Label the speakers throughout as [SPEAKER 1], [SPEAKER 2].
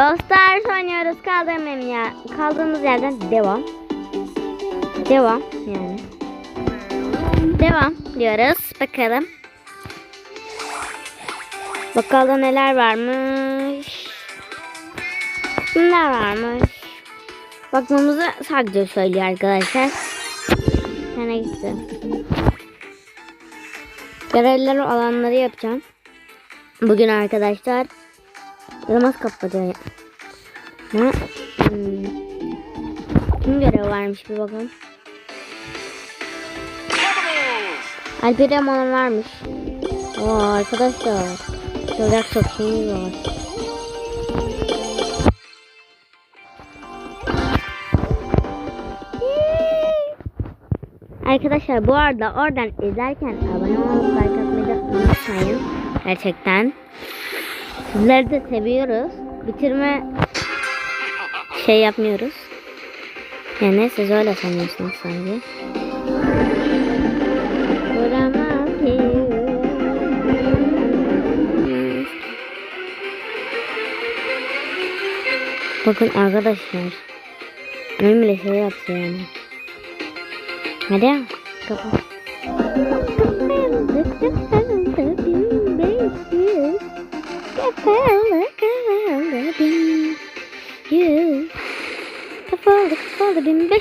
[SPEAKER 1] Stars oynuyoruz kaldığım ya. Kaldığımız yerden devam. Devam yani. Devam diyoruz. Bakalım. Bakalım neler varmış. Neler varmış. Bakmamızı sadece söylüyor arkadaşlar. Sana gitti. Görevler alanları yapacağım. Bugün arkadaşlar namaz kapatıyor. Ne? Hmm. Kim görev varmış bir bakalım. Alper'e olan varmış. Oo arkadaşlar. Soracak çok şeyimiz var. Arkadaşlar bu arada oradan izlerken abone olup like atmayı unutmayın. Gerçekten. Sizleri de seviyoruz. Bitirme şey yapmıyoruz. Yani siz öyle sanıyorsunuz sanki. Bakın arkadaşlar. Annem bile şey yaptı yani. Hadi kapat. Kapalı bin yüz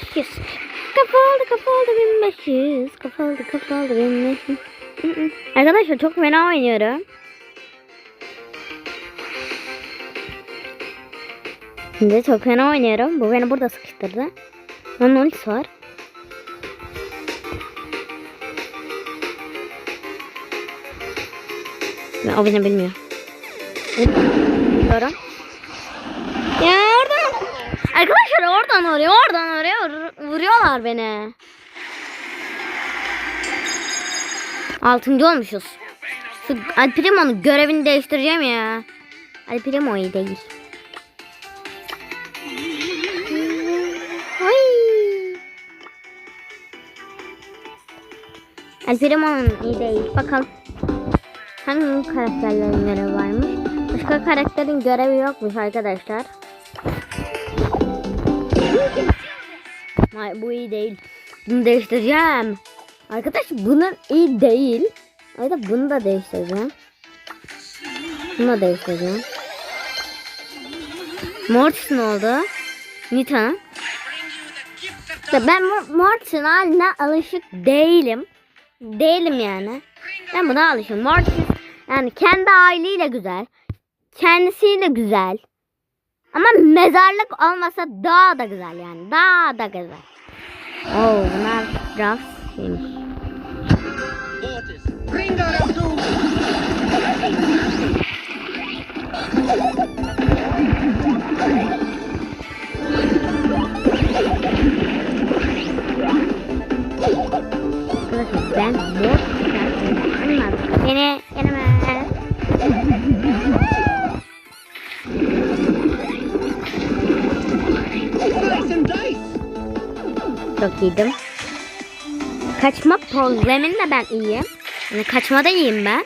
[SPEAKER 1] Kapalı kapalı bin beş yüz Kapalı kapalı bin beş Hı hı. Arkadaşlar çok fena oynuyorum. Şimdi çok fena oynuyorum. Bu beni burada sıkıştırdı. Onun ultisi var. Ve o beni bilmiyor. Bilmiyorum. Ya oradan. Arkadaşlar oradan oraya oradan oraya vur- vuruyorlar beni. Altıncı olmuşuz. Şu Al Primo'nun görevini değiştireceğim ya. Al Primo iyi değil. Al iyi değil. Bakalım. Hangi karakterlerin görevi varmış? Başka karakterin görevi yokmuş arkadaşlar. Hayır bu iyi değil. Bunu değiştireceğim. Arkadaş bunun iyi değil. Yüzden bunu da değiştireceğim. Bunu da değiştireceğim. Mortis ne oldu? Nita. İşte ben Mo- Mortis'in haline alışık değilim. Değilim yani. Ben buna alışım. Mortis yani kendi aileyle güzel. Kendisiyle güzel. Ama mezarlık olmasa daha da güzel yani. Daha da güzel. Oo bunlar biraz şeymiş. Ben. Beni yanıma.
[SPEAKER 2] Slice
[SPEAKER 1] Çok iyiydim. Kaçma probleminde ben iyiyim. Yani kaçmada iyiyim ben.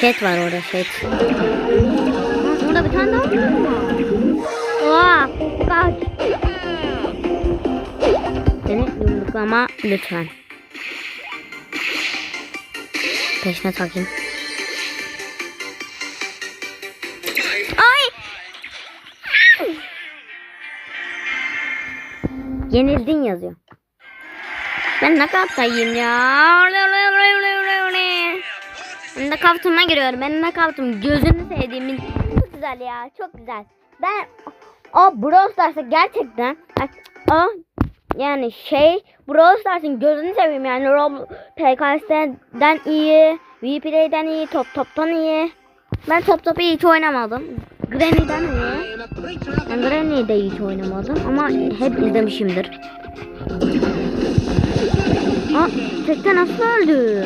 [SPEAKER 1] Set var orada set. Aa, Orada bir tane daha var. Oha, kaç. Beni yumruklama lütfen. Peşine takayım. Yenildin yazıyor. Ben ne kaptayım ya? Ben de kaptığıma giriyorum. Ben ne kaptım? Gözünü sevdiğimin. Çok güzel ya. Çok güzel. Ben o Brawl Stars'a gerçekten o yani şey Brawl Stars'ın gözünü seveyim yani Rob PKS'den iyi, VP'den iyi, Top Top'tan iyi. Ben Top Top'u hiç oynamadım. Granny'den
[SPEAKER 2] of
[SPEAKER 1] Ben Granny'i de hiç oynamadım ama hep izlemişimdir. Aa, tekte nasıl öldü?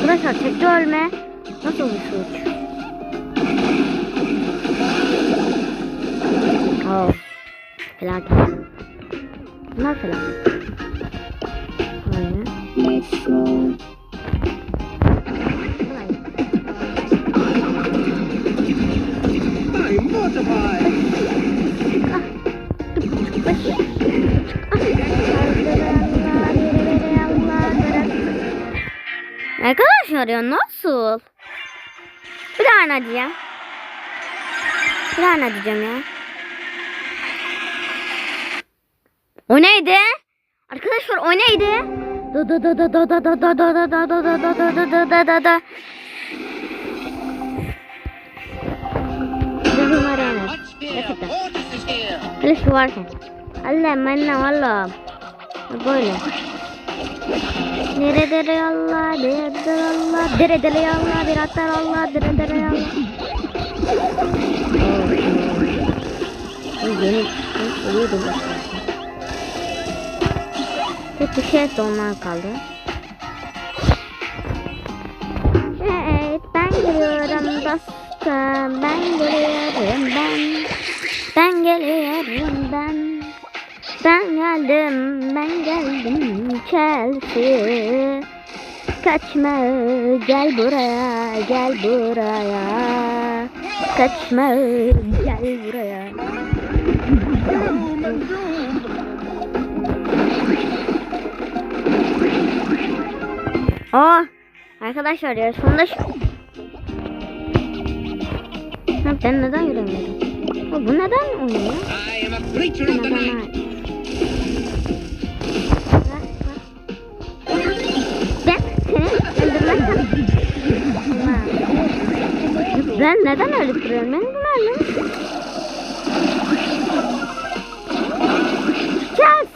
[SPEAKER 1] Arkadaşlar tekte ölme nasıl bir suç? Oh. Felaket. Bunlar felaket. Aynen. Arkadaşlar ya nasıl? Bir daha ne diyeceğim? Bir daha ne diyeceğim ya? O neydi? Arkadaşlar o neydi? Da da da da da da da da da da da da da da da da da da da Gerçekten. Hele şu varken. Allah menna valla. Böyle. Dere dere Allah, dere dere Allah, dere dere Allah, bir atar Allah, dere dere Allah. Yeni uyuyordu bu. Tek bir şey onlar kaldı. Evet ben geliyorum dostum ben geliyorum ben ben geliyorum ben ben geldim ben geldim Chelsea. Kaçma gel buraya gel buraya. Kaçma gel buraya. Aa, arkadaşlar ya sonunda şu... Ben neden yürümüyorum? Ama bu neden oynuyor? Neden
[SPEAKER 2] abi?
[SPEAKER 1] Ben neden öyle kırıyorum? Benim bunlar mı?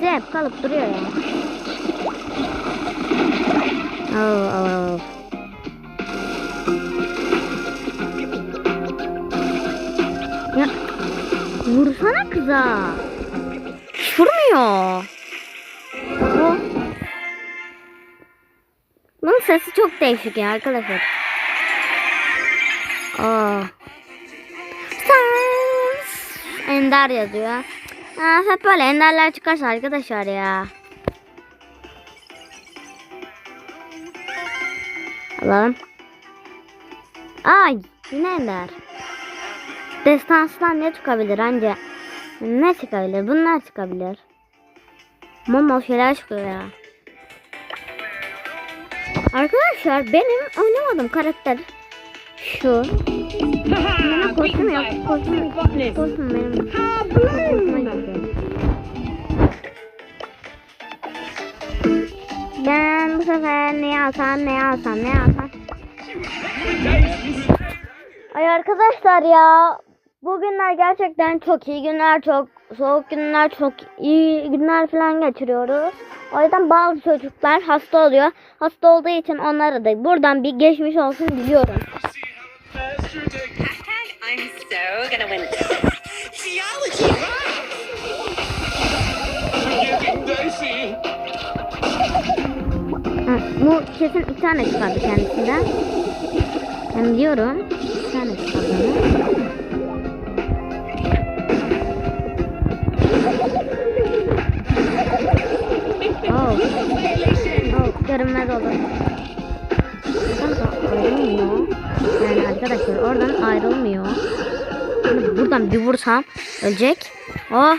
[SPEAKER 1] Hep kalıp duruyor ya. Oh, oh, oh. Vursana kıza. Hiç vurmuyor. O. Bunun sesi çok değişik ya arkadaşlar. Aa. Ender yazıyor. Aa, hep böyle enderler çıkarsa arkadaşlar ya. Alalım. Ay yine ender. Destanstan ne çıkabilir anca? Ne çıkabilir? Bunlar çıkabilir. Mama şeyler çıkıyor ya. Arkadaşlar benim oynamadığım karakter şu. Benim kostüm yok. Kostüm. Kostüm benim. Ben bu sefer ne alsam ne alsam ne alsam. Ay arkadaşlar ya bugünler gerçekten çok iyi günler çok soğuk günler çok iyi günler falan geçiriyoruz. O yüzden bazı çocuklar hasta oluyor. Hasta olduğu için onlara da buradan bir geçmiş olsun diliyorum. Bu kesin iki tane çıkardı kendisinden. Ben biliyorum. İki tane çıkardığını. Oh. Oh, görünmez oldu. Buradan da ayrılmıyor. Yani arkadaşlar oradan ayrılmıyor. Buradan bir vursam ölecek. Oh.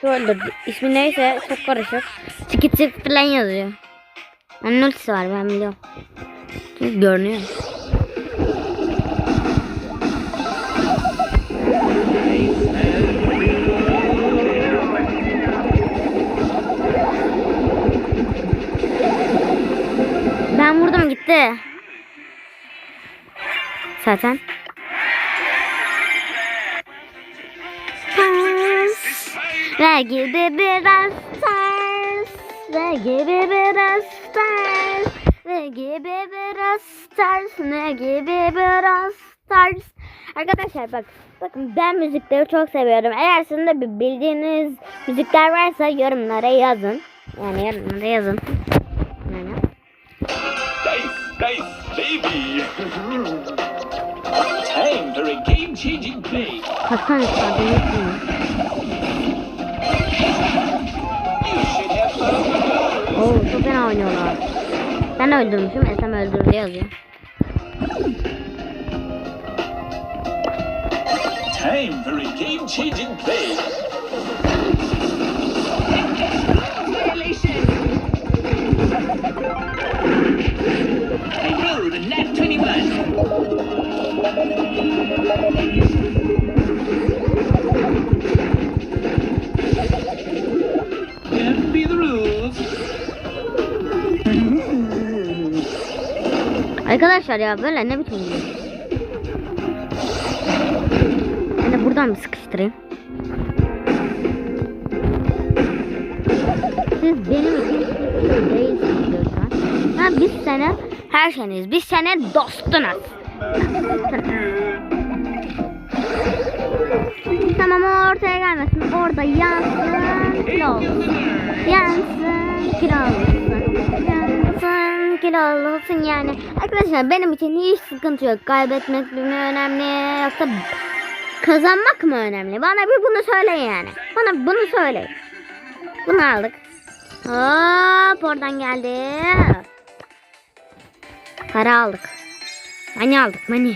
[SPEAKER 1] Şu öldürdü. İsmi neyse çok karışık. Skit skit falan yazıyor. Onun ultisi var ben biliyorum. Çünkü görünüyor. Gitti. Zaten. Ters. Ve gibi biraz ters. Ve gibi biraz ters. Ve gibi biraz ters. Ne gibi biraz ters. Arkadaşlar bak. Bakın ben müzikleri çok seviyorum. Eğer sizin de bildiğiniz müzikler varsa yorumlara yazın. Yani yorumlara yazın.
[SPEAKER 3] Time for a
[SPEAKER 1] game changing play.
[SPEAKER 3] That's kind of fun,
[SPEAKER 1] Oo çok fena oynuyorlar. Ben de öldürmüşüm. Esem öldürdü yazıyor.
[SPEAKER 3] Time for a game changing play.
[SPEAKER 1] Hey road and Arkadaşlar ya böyle ne biçim video. Ben de buradan bir sıkıştırayım. Siz benim için şey değilsiniz diyorsan. Ben bir sene her şeyiniz. Biz sene dostunuz. tamam o ortaya gelmesin. Orada yansın kilo olsun. Yansın kilo olsun. Yansın kilo olsun yani. Arkadaşlar benim için hiç sıkıntı yok. Kaybetmek mi önemli yoksa kazanmak mı önemli? Bana bir bunu söyleyin yani. Bana bunu söyleyin. Bunu aldık. Hop oradan geldi. Para aldık. Mani aldık mani.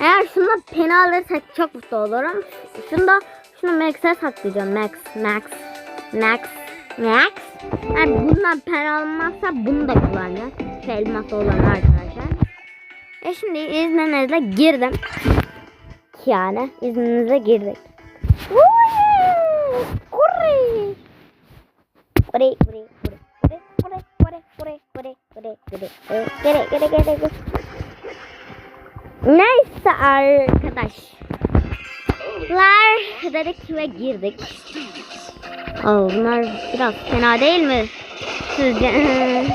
[SPEAKER 1] Eğer şunu peni alırsak çok mutlu olurum. Şunu da şunu Max'e saklayacağım. Max, Max, Max, Max. Yani bundan pen almazsa bunu da kullanacağız. Şu elması olan arkadaşlar. E şimdi izninizle girdim. Yani izninizle girdik. Uy! Kurri! Kurri, kurri, kurri, kurri, kurri, kurri, kurri, kurri, kurri, kurri, kurri, kurri, kurri. Neyse arkadaşlar dedik ve girdik. Oh, bunlar biraz fena değil mi? Sizce?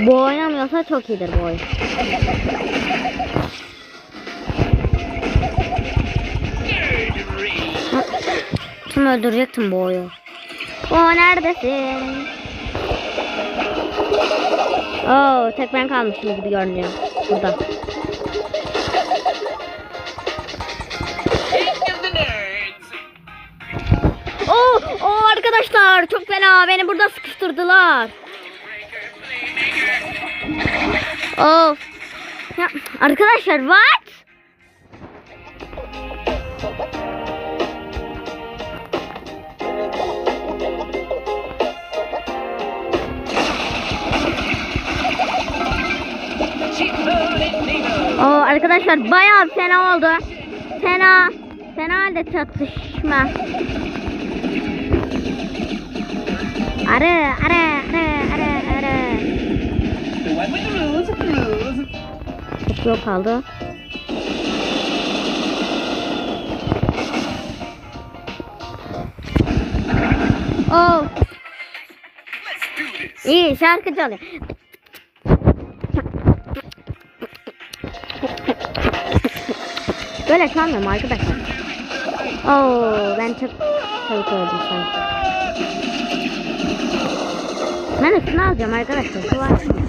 [SPEAKER 1] bu oynamıyorsa çok iyidir bu oyun. Kim öldürecektim bu oyu? O neredesin? Oo, tek ben kalmışım gibi görünüyor. Burada. Oo, oo arkadaşlar çok fena. Beni burada sıkıştırdılar. Of. Ya, arkadaşlar what? Arkadaşlar bayağı fena oldu. Fena. Fena halde çatışma. Arı, arı, arı, arı, arı. Çok yok kaldı. Oh. İyi şarkı çalıyor. Böyle çalmıyorum arkadaşlar. Oo, ben çok çabuk öldüm sanki. Ben üstüne alacağım arkadaşlar. Şu var.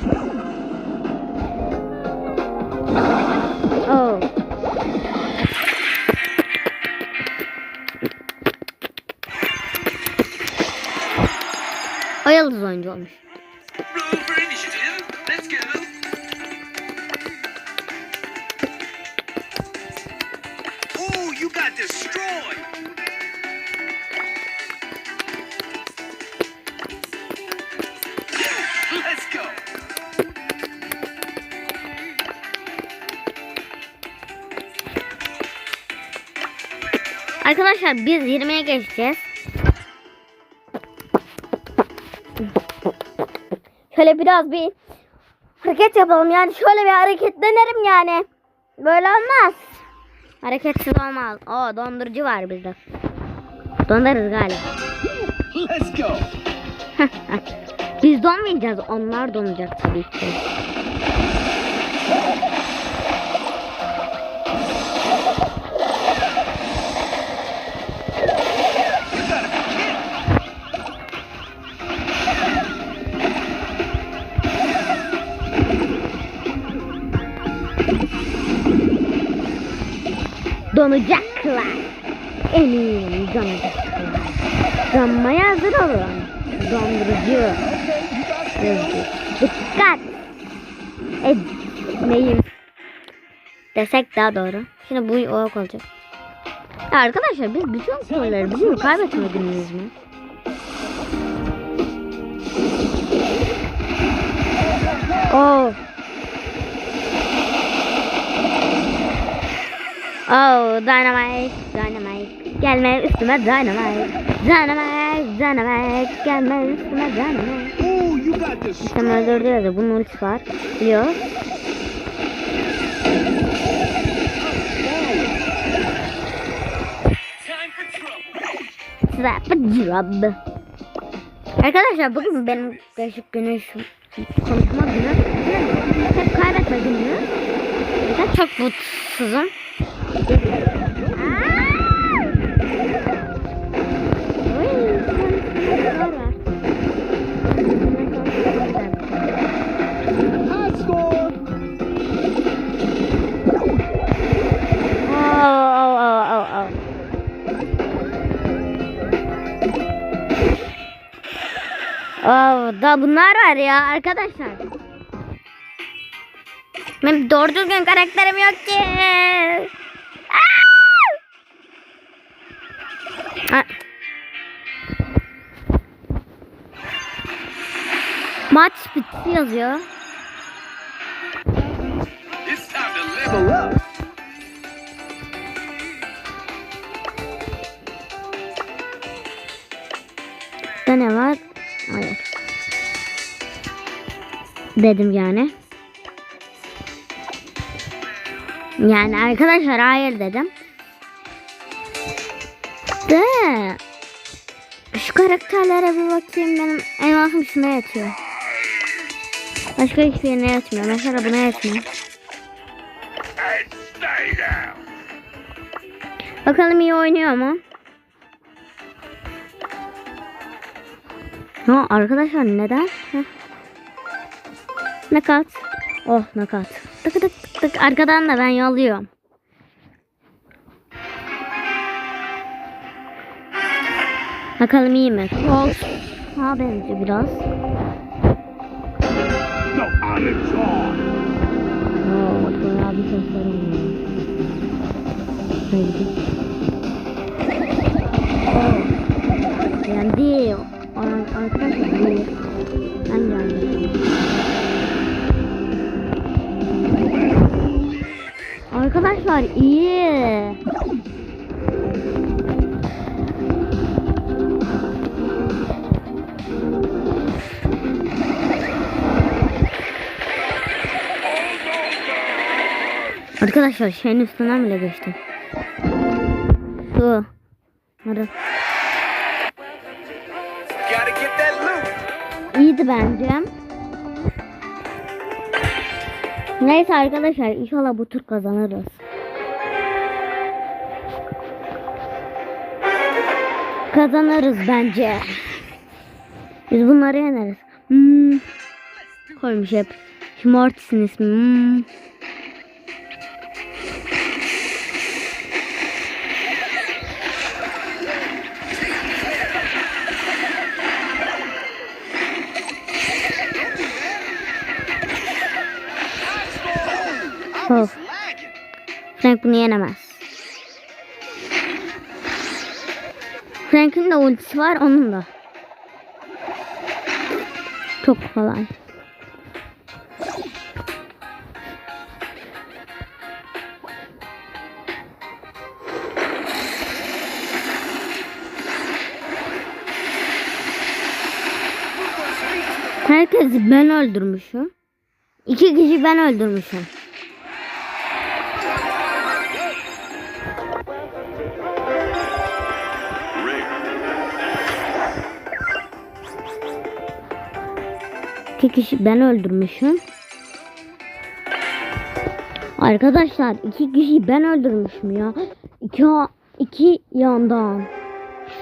[SPEAKER 1] Arkadaşlar biz 20'ye geçeceğiz. Şöyle biraz bir hareket yapalım. Yani şöyle bir hareketlenelim yani. Böyle olmaz. Hareketsiz olmaz. O dondurucu var bizde. Donarız galiba.
[SPEAKER 2] Let's go.
[SPEAKER 1] Biz donmayacağız. Onlar donacak tabii ki. Donacaklar. Eminim donacaklar. Donmaya hazır olun. Dondurucu. Dikkat. Etmeyin. Desek daha doğru. Şimdi bu yok olacak. Ya arkadaşlar biz bütün soruları bizim kaybetmediniz mi? Oh. Oh, dynamite, dynamite. Gelme üstüme dynamite. Dynamite, dynamite. Gelme üstüme dynamite.
[SPEAKER 2] Oh, you got
[SPEAKER 1] Tam
[SPEAKER 2] destroyed.
[SPEAKER 1] öldürdü ya bunun ultisi var. Biliyor. Slap a job. Arkadaşlar bugün benim değişik güneş konuşma günü. Hep kaybetme günü. Çok mutsuzum. Oh, da bunlar var ya arkadaşlar. Benim doğru düzgün karakterim yok ki. Maç bitti yazıyor. Burada ne var? Hayır. Dedim yani. Yani arkadaşlar hayır dedim. De. Şu karakterlere bir bakayım benim elmasım şuna yatıyor. Başka hiçbir yerine yatmıyor. Mesela buna yatmıyor. Bakalım iyi oynuyor mu? Ha arkadaşlar neden? Heh. Nakat. Oh nakat. Tık tık tık. Arkadan da ben yolluyorum. Bakalım iyi mi? Colt. Ha benziyor biraz. Şöyle gideyim. Oo. Yani değil. Ar- Arkadaşlar değil. Ben geldim. Arkadaşlar iyi. Arkadaşlar şeyin üstünden bile geçtim.
[SPEAKER 2] That loot.
[SPEAKER 1] İyiydi bence. Neyse arkadaşlar inşallah bu tur kazanırız. Kazanırız bence. Biz bunları yeneriz. Hmm. Koymuş hep. Şu Mortis'in ismi. Hmm.
[SPEAKER 2] Lagging.
[SPEAKER 1] Frank bunu yenemez. Frank'in de ultisi var onun da. Çok kolay. Herkesi ben öldürmüşüm. İki kişi ben öldürmüşüm. İki kişi ben öldürmüşüm. Arkadaşlar iki kişi ben öldürmüşüm ya. İki, iki yandan.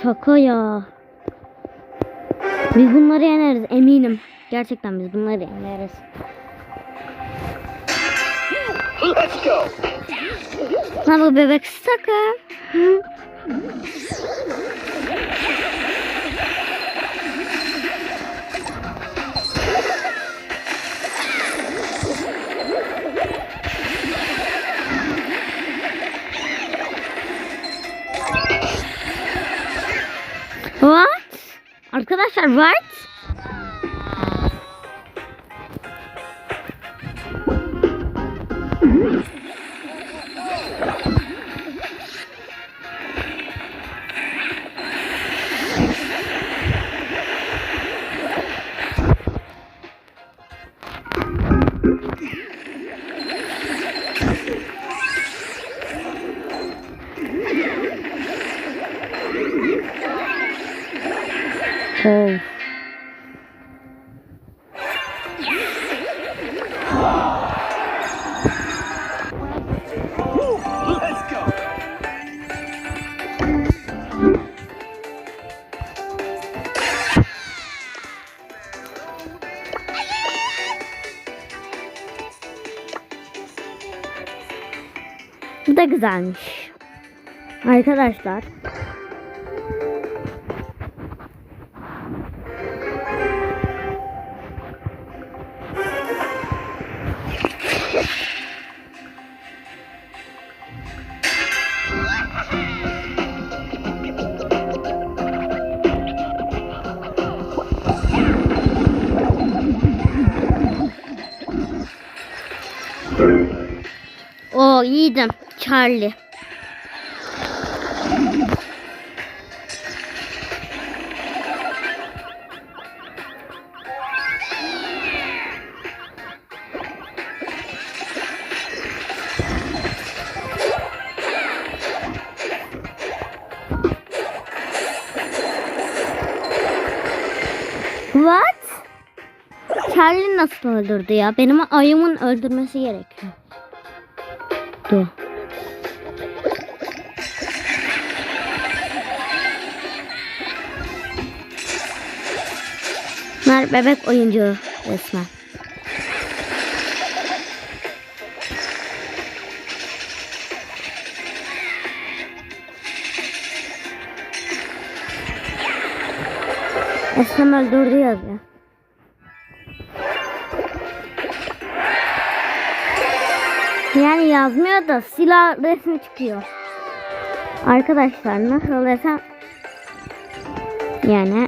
[SPEAKER 1] Şaka ya. Biz bunları yeneriz eminim. Gerçekten biz bunları yeneriz.
[SPEAKER 2] Let's go.
[SPEAKER 1] Ha bu bebek sakın. Arkadaşlar what? Bu da güzelmiş. Arkadaşlar. Charlie. What? Charlie nasıl öldürdü ya? Benim ayımın öldürmesi gerekiyor. Dur. Bunlar bebek oyuncu resmen. Esnem öldürdü yazıyor. Yani yazmıyor da silah resmi çıkıyor. Arkadaşlar nasıl desem yani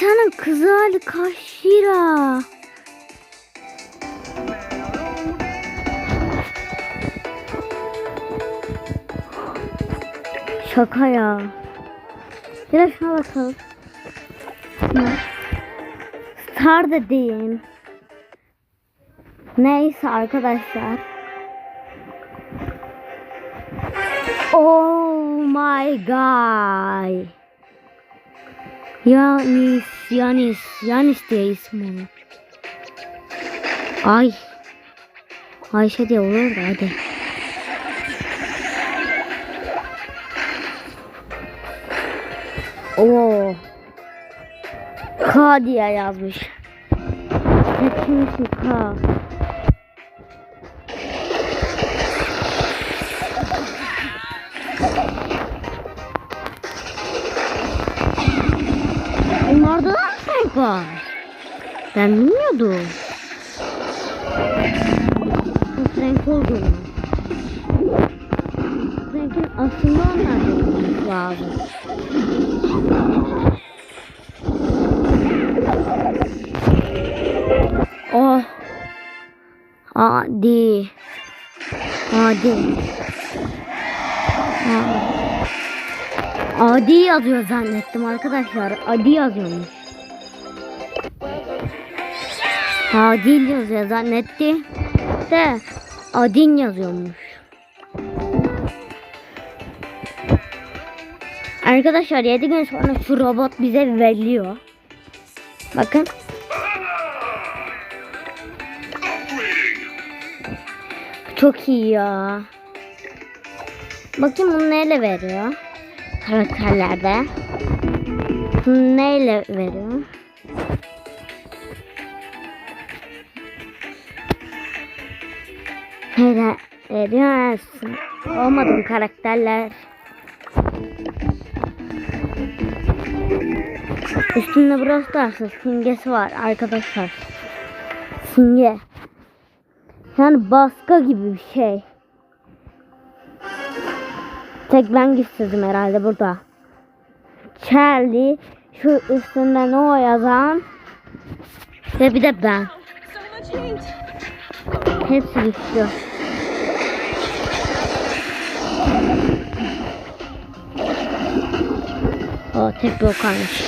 [SPEAKER 1] Tane kızı hali kaç lira? Şaka ya. Bir de şuna bakalım. Star da. Neyse arkadaşlar. Oh my god. Yanis, Yanis, Yanis diye ismi onun. Ay. Ayşe diye olur da hadi. Oo. K diye yazmış. Seçmişim K. Onlarda da renk var. Ben bilmiyordum. Bu renk olduğunu. Renkin aslında olması lazım. Oh. Adi. Adi. Aa. Adi yazıyor zannettim arkadaşlar. Adi yazıyormuş. Adil yazıyor zannetti. De Adin yazıyormuş. Arkadaşlar 7 gün sonra şu robot bize veriliyor. Bakın. Çok iyi ya. Bakayım bunu neyle veriyor? Karakterlerde. Neyle veriyor? Neyle veriyor? Olmadı bu karakterler. Üstünde burası da simgesi var arkadaşlar. Simge. Yani baska gibi bir şey. Tek ben güçsüzüm herhalde burada. Charlie, şu üstünde no yazan ve bir de ben. Hepsi güçlü. O tek bir okarmış.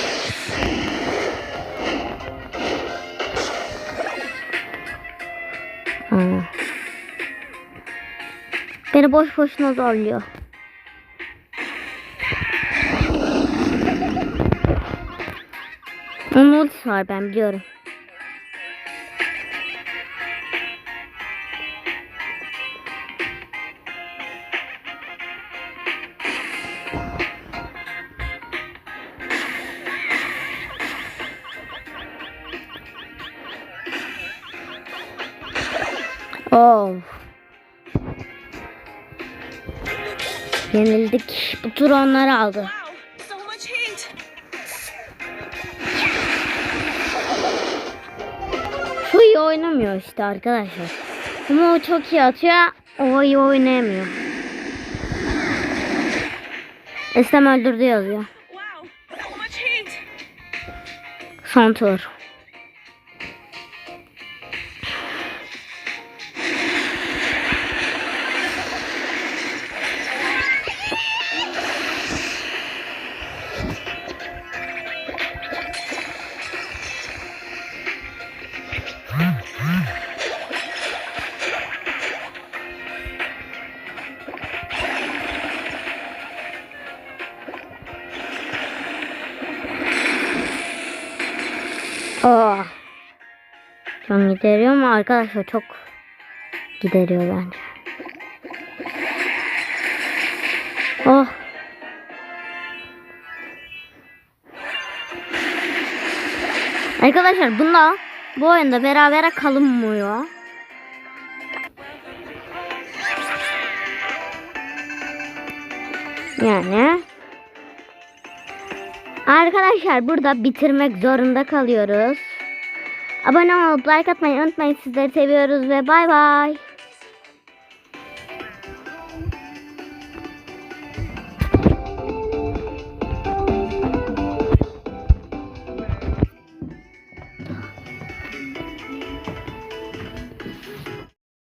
[SPEAKER 1] Aa. Beni boş boşuna zorluyor. kesin var ben biliyorum. Oh. Yenildik. Bu tur onları aldı. İyi oynamıyor işte arkadaşlar. Ama o çok iyi atıyor. O iyi oynayamıyor. Estem öldürdü yazıyor. Son tur. Oh. Can gideriyor mu arkadaşlar çok gideriyor bence. Oh. Arkadaşlar bunda bu oyunda berabere kalınmıyor. Yani Arkadaşlar burada bitirmek zorunda kalıyoruz. Abone olup like atmayı unutmayın. Sizleri seviyoruz ve bay bay.